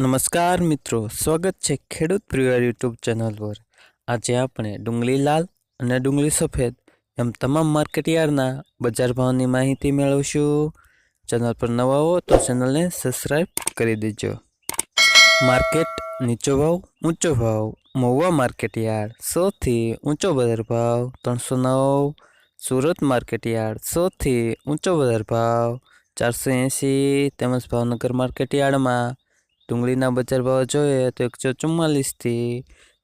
નમસ્કાર મિત્રો, સ્વાગત છે ખેડૂત પરિવાર યુટ્યુબ ચેનલ પર. આજે આપણે ડુંગળી લાલ અને ડુંગળી સફેદ એમ તમામ માર્કેટયાર્ડના બજાર ભાવની માહિતી મેળવશું. ચેનલ પર નવા હો તો ચેનલને સબસ્ક્રાઈબ કરી દેજો. માર્કેટ નીચો ભાવ, ઊંચો ભાવ મહુવા માર્કેટયાર્ડ, સૌથી ઊંચો બજાર ભાવ, ત્રણસો નવ. સુરત માર્કેટયાર્ડ, સૌથી ઊંચો બજાર ભાવ, ચારસો એંસી તેમજ ભાવનગર માર્કેટયાર્ડમાં ડુંગળીના બજાર ભાવ જોઈએ તો એકસો ચુમ્માલીસથી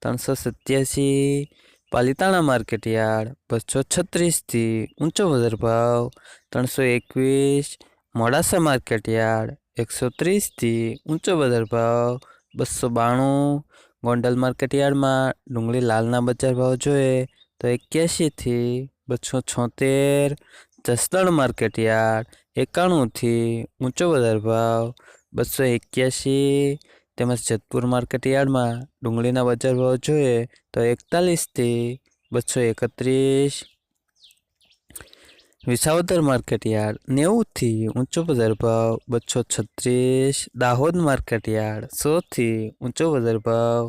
ત્રણસો સત્યાસી પાલિતાણા માર્કેટ યાર્ડ બસો છત્રીસથી ઊંચો બજાર ભાવ ત્રણસો એકવીસ મોડાસા માર્કેટ યાર્ડ એકસો ત્રીસથી ઊંચો બજાર ભાવ બસો બાણું ગોંડલ માર્કેટ યાર્ડમાં ડુંગળી લાલના બજાર ભાવ જોઈએ તો એક્યાસીથી બસો છોતેર જસદણ માર્કેટ યાર્ડ એકાણુંથી ઊંચો બજાર ભાવ બસો એક્યાસી તેમજ જેતપુર માર્કેટ યાર્ડમાં ડુંગળીના બજાર ભાવ જોઈએ તો એકતાલીસથી બસો એકત્રીસ. વિસાવદર માર્કેટ યાર્ડ નેવુંથી ઊંચો બજાર ભાવ બસો છત્રીસ. દાહોદ માર્કેટ યાર્ડ સોથી ઊંચો બજાર ભાવ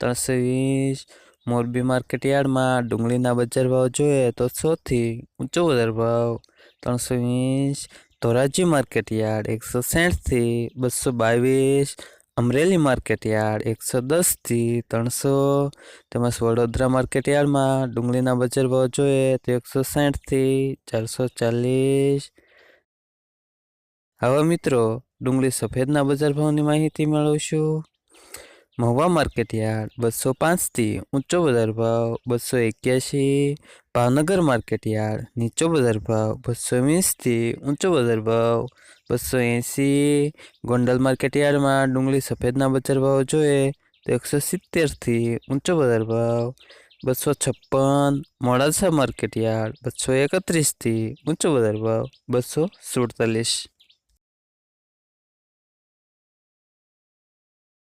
ત્રણસો વીસ. મોરબી માર્કેટ યાર્ડમાં ડુંગળીના બજાર ભાવ જોઈએ તો સોથી ઊંચો બજાર ભાવ ત્રણસો વીસ, ધોરાજી માર્કેટ યાર્ડ એકસો સાઠથી બસો બાવીસ, અમરેલી માર્કેટ યાર્ડ એકસો દસથી ત્રણસો, તેમજ વડોદરા માર્કેટ યાર્ડમાં ડુંગળીના બજાર ભાવ જોઈએ તો એકસો સાઠથી ચારસો ચાલીસ. હવે મિત્રો, ડુંગળી સફેદના બજાર ભાવની માહિતી મેળવશું. મહુવા માર્કેટ યાર્ડ બસો પાંચથી ઊંચો બજાર ભાવ બસો એક્યાસી ભાવનગર માર્કેટ યાર્ડ નીચો બજાર ભાવ બસો વીસથી ઊંચો બજાર ભાવ બસો એંસી ગોંડલ માર્કેટ યાર્ડમાં ડુંગળી સફેદના બજાર ભાવ જોઈએ તો એકસો સિત્તેરથી ઊંચો બજાર ભાવ બસો છપ્પન મોડાસા માર્કેટ યાર્ડ બસો એકત્રીસથી ઊંચો બજાર ભાવ બસો સુડતાલીસ